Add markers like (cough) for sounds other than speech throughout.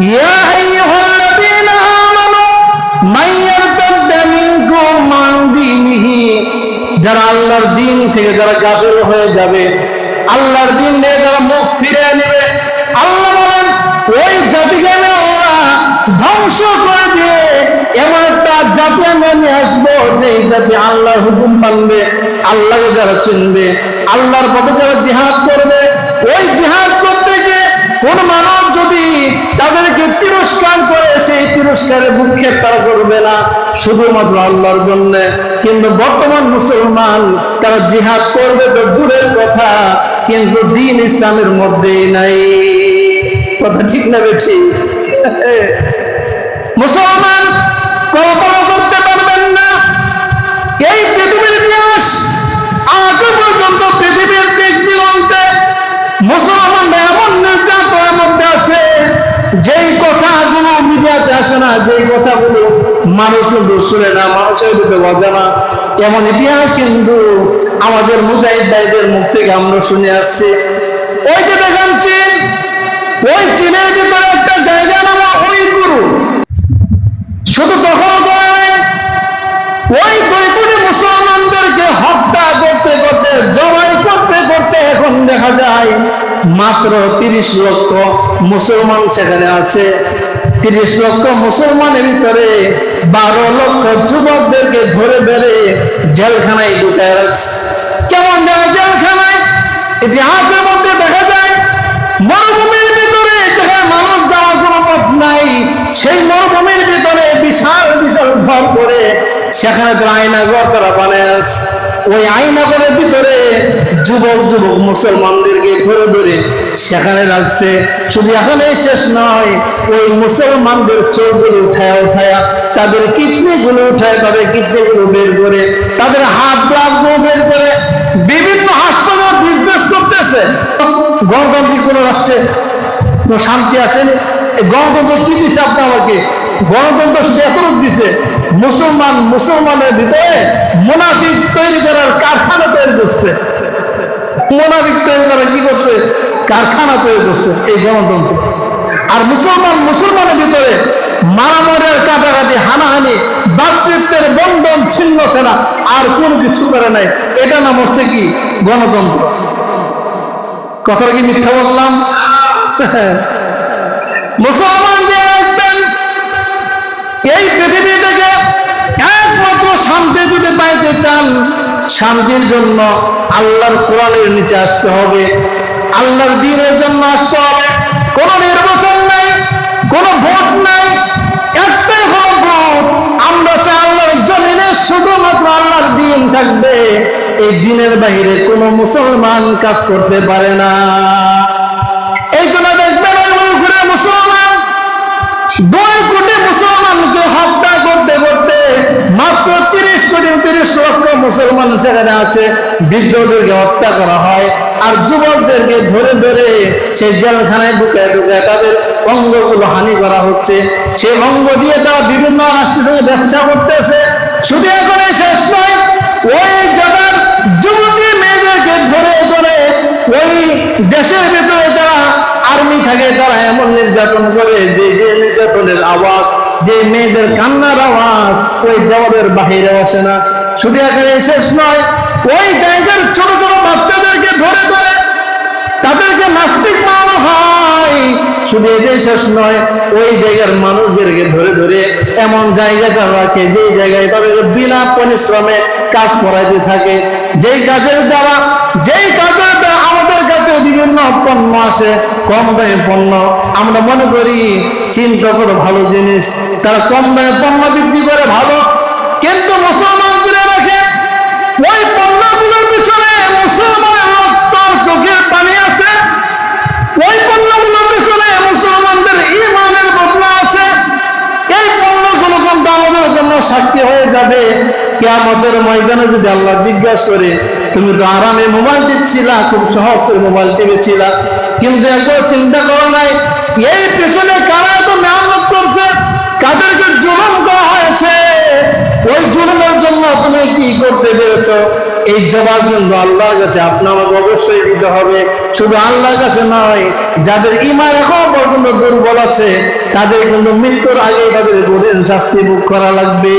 يا أيها الذين آمنوا من يرتد منكم عن دينه যারা আল্লাহর দিন থেকে যারা গাফিল হয়ে যাবে আল্লাহর দিন থেকে যারা মুখ ফিরে নেবে আল্লাহ বলেন ওই জাতিকে আমি আল্লাহ ধ্বংস করে দিয়ে এমন একটা জাতি আমি নিয়ে আসবো যে এই জাতি আল্লাহর হুকুম মানবে আল্লাহকে যারা চিনবে আল্লাহর পথে যারা জিহাদ করবে ওই জিহাদ করতে গিয়ে কোন তিরস্কারে ভূক্ষেপ তারা করবে না, শুধুমাত্র আল্লাহর জন্য। কিন্তু বর্তমান মুসলমান, তারা জিহাদ করবে তো দূরের কথা, কিন্তু দিন ইসলামের মধ্যেই নাই। কথা ঠিক না ঠিক? মুসলমান না, যেই কথাগুলো মানুষ কিন্তু শুনে না, মানুষের ভিতরে অজানা এমন ইতিহাস কিন্তু আমাদের মুজাহিদ ভাইদের মুখ থেকে আমরা শুনে আসছি। ওই যে দেখেন চীন, ওই চীনের ভিতরে একটা জায়গা নামা ওই গুরু শুধু তখন ওই দুই মুসলমানদেরকে হত্যা করতে করতে, জবাই করতে করতে এখন দেখা যায় মাত্র তিরিশ লক্ষ মুসলমান সেখানে আছে। তিরিশ লক্ষ মুসলমানের ভিতরে বারো লক্ষ যুবকদেরকে ধরে বেড়ে জেলখানায় ঢুকায় রাখছে। কেমন যায় জেলখানায়? ইতিহাসের মধ্যে দেখা যায়, মরুভূমির ভিতরে যেখানে মানুষ যাওয়ার কোনো পথ নাই, সেই মরুভূমির ভিতরে বিশাল বিশাল ঘর করে সেখানে তো আয়না ঘর তারা বানায় আছে ওই আয়না ঘরের ভিতরে যুবক যুবক মুসলমানদেরকে ধরে ধরে সেখানে রাখছে। শুধু এখানেই শেষ নয়, ওই মুসলমানদের চোখগুলো উঠায় উঠায়া, তাদের কিডনি গুলো উঠায় তাদের কিডনি গুলো বের করে, তাদের হাতগুলো বের করে বিভিন্ন হাসপাতাল বিজনেস করতেছে। গণতান্ত্রিক কোন রাষ্ট্রে কোনো শান্তি এই গণতন্ত্র কি দিচ্ছে আপনি আমাকে গণতন্ত্র শুধু এতটুক দিছে। মুসলমান মুসলমানের ভিতরে মোনাফিক তৈরি করার কারখানা তৈরি করছে। মোনাফিক তৈরি করা কি করছে? কারখানা তৈরি করছে এই গণতন্ত্র। আর মুসলমান, মুসলমানের ভিতরে মারামারের কাটাকাটি, হানাহানি, ভাতৃত্বের বন্ধন ছিন্ন ছাড়া আর কোন কিছু করে নাই। এটা নাম হচ্ছে কি? গণতন্ত্র। কথাটা কি মিথ্যা বললাম? (laughs) মুসলমান যে এই পৃথিবী থেকে একমাত্র শান্তি যদি পাইতে চান, শান্তির জন্য আল্লাহর কোরআনের নিচে আসতে হবে, আল্লাহর দিনের জন্য আসতে হবে। কোন নির্বাচন নাই, কোন ভোট নাই, একটাই হলো ভোট। আমরা চাই আল্লাহর জমিনে শুধুমাত্র আল্লাহর দিন থাকবে। এই দিনের বাইরে কোন মুসলমান কাজ করতে পারে না। এই জন্য দেখবেন ওই মুখরে মুসলমান দুই কোটি মুসলমানকে হত্যা করতে করতে মাত্র তিরিশ কোটি তিরিশ লক্ষ মুসলমান সেখানে আছে, বৃদ্ধদেরকে হত্যা করা হয়, আর যুবকদেরকে ধরে ধরে সেই জেলখানায় ঢুকায় ঢুকায় তাদের অঙ্গগুলো হানি করা হচ্ছে। সেই অঙ্গ দিয়ে তারা বিভিন্ন রাষ্ট্রের সঙ্গে ব্যবসা করতেছে। শুধু এখন শেষ নয়, ওই জায়গার যুবতী মেয়েদেরকে ধরে ধরে ওই দেশের ভিতরে যারা আর্মি থাকে, তারা এমন নির্যাতন করে যে যে নির্যাতনের আওয়াজ, যে মেয়েদের কান্নার আওয়াজ, ওই দেওয়ালের বাহিরে আসে না। শুধু এখানে শেষ নয়। ওই জায়গার ছোট ছোট বাচ্চাদেরকে ধরে ধরে তাদেরকে নাস্তিক বানানো হয়। শুধু এটাই শেষ নয়। ওই জায়গার মানুষদেরকে ধরে ধরে এমন জায়গাটা রাখে যে জায়গায় তাদের বিনা পরিশ্রমে কাজ করাইতে থাকে। যেই কাজের দ্বারা, যেই কাজের দ্বারা আমাদের কাছে বিভিন্ন পণ্য আসে, কম দামে পণ্য। আমরা মনে করি, চিন্তা করে ভালো জিনিস, তারা কম দামে পণ্য বিক্রি করে ভালো। কিন্তু মুসলমান ওই পণ্যগুলোর পিছনে মুসলমানের রক্ত চোখের পানি আছে। ওই পণ্যগুলোর পিছনে মুসলমানদের ইমানের বদলা আছে। এই পণ্যগুলো কিন্তু আমাদের জন্য সাক্ষী হয়ে যাবে। ময়দানে যদি আল্লাহ জিজ্ঞাসা করে, তুমি তো আরামে মোবাইল টিপছিলা, খুব সহজ করে মোবাইল টিপেছিলা। কিন্তু একবার চিন্তা করো নাই, এই পেছনে কারা এত মেহনত করছে? কাদেরকে জুলুম করা হয়েছে? ওই জুলুমের তুমি কি করতে পেরেছ? এই জবাব কিন্তু আল্লাহর কাছে আপনার অবশ্যই দিতে হবে। শুধু আল্লাহর কাছে নয়, যাদের ইমান এখন পর্যন্ত দুর্বল আছে, তাদের কিন্তু মৃত্যুর আগে তাদের কঠিন শাস্তি ভোগ করা লাগবে।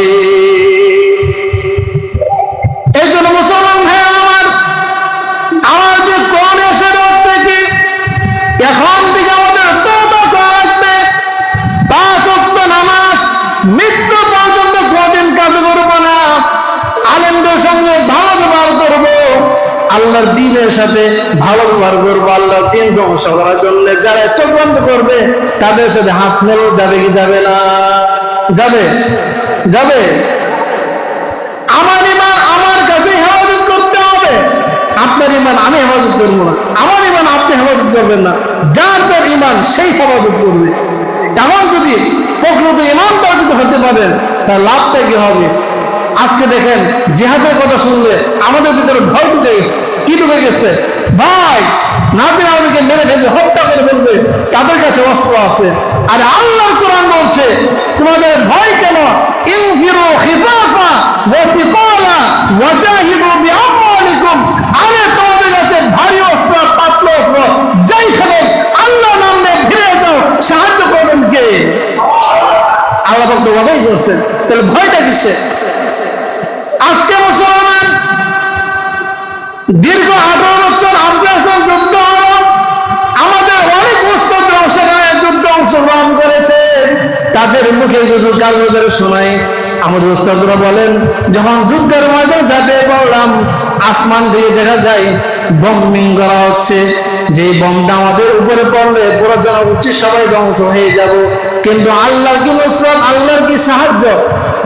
সাথে ভালো ব্যবহার করব আল্লাহর দিন ধ্বংস করার জন্য যারা চোখ বন্ধ করবে, তাদের সাথে হাত মেল যাবে কি যাবে না? যাবে? যাবে? আমার ইমান আমার কাছে হেফাজত করতে হবে। আপনার ইমান আমি হেফাজত করব না। আমার ইমান আপনি হেফাজত করবেন না। যার যার ইমান, সেই হেফাজত করবে। এমন যদি প্রকৃত ইমানদার যদি হতে পারেন, তার লাভটা কি হবে? আজকে দেখেন জেহাদের কথা শুনলে আমাদের ভিতরে ভয় ঢুকে গেছে। কি ঢুকে গেছে। ভাই নাচে আমাদেরকে মেরে ফেলবে, হত্যা করে ফেলবে, তাদের কাছে অস্ত্র আছে। আর আল্লাহ কোরআন বলছে, তোমাদের ভয় কেন? খিফাফা বিআমওয়ালিকুম। আরে তোমাদের কাছে ভারী অস্ত্র অস্ত্র আল্লাহ নামে ফিরে যাও, সাহায্য করবেন কে? আল্লাহ ভক্ত কথাই করছেন। তাহলে ভয়টা কিসে আজকে মুসলমান দীর্ঘ আঠারো বছর আফগানিস্তান যুদ্ধ আমাদের অনেক মুস্তক সেখানে যুদ্ধ অংশগ্রহণ করেছে। তাদের মুখে কিছু কাগজের শোনাই আমাদের উস্তাদরা বলেন, যখন যুদ্ধের ময়দান যাবে বললাম, আসমান দিয়ে দেখা যায় বম্বিং করা হচ্ছে। যে বমটা আমাদের উপরে পড়লে পুরো জনগোষ্ঠী সবাই ধ্বংস হয়ে যাব। কিন্তু আল্লাহর কি নুসরত, আল্লাহর কি সাহায্য?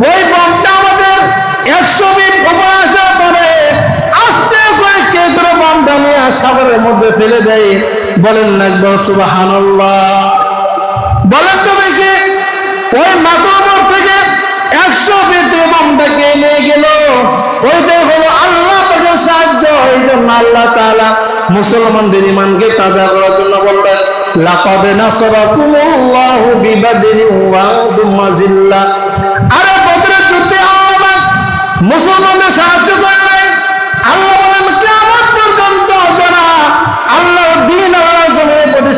ওই বমটা মধ্যে ফেলে দেয়। বলেন না একবার, সুবহানাল্লাহ। বলেন তো দেখি, ওই মাতামর থেকে একশো পেতে বমটাকে নিয়ে গেল? ওইটাই হলো আল্লাহ তাকে সাহায্য, এই জন্য আল্লাহ তাআলা মুসলমানদের ইমানকে তাজা করার জন্য বললেন, লাকাদ নাসারাকুমুল্লাহু বিবাদরি ওয়া আনতুম আরে বদরের যুদ্ধে আমার মুসলমানদের সাহায্য করে নাই। আল্লাহ বলেন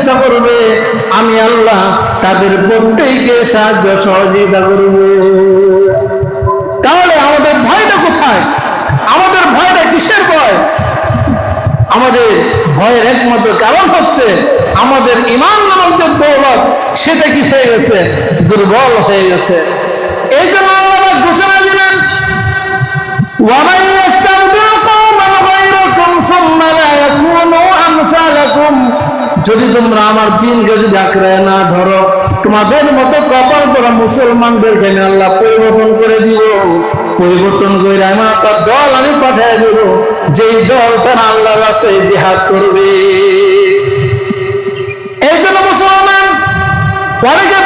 চেষ্টা করবে, আমি আল্লাহ তাদের প্রত্যেককে সাহায্য সহযোগিতা করব। তাহলে আমাদের ভয়টা কোথায়? আমাদের ভয়টা কিসের ভয়? আমাদের ভয়ের একমাত্র কারণ হচ্ছে আমাদের ইমান নামক যে দৌলত, সেটা কি হয়ে গেছে? দুর্বল হয়ে গেছে। এই জন্য আল্লাহ ঘোষণা দিলেন ওয়াবাই যদি তোমরা আমার দিনকে যদি আঁকড়ায় না ধরো, তোমাদের মতো কপাল করা মুসলমানদেরকে আমি আল্লাহ পরিবর্তন করে দিব। পরিবর্তন করে আমার একটা দল আমি পাঠিয়ে দেব। যেই দল তারা আল্লাহ রাস্তায় জিহাদ করবে। এই জন্য মুসলমান, অনেকে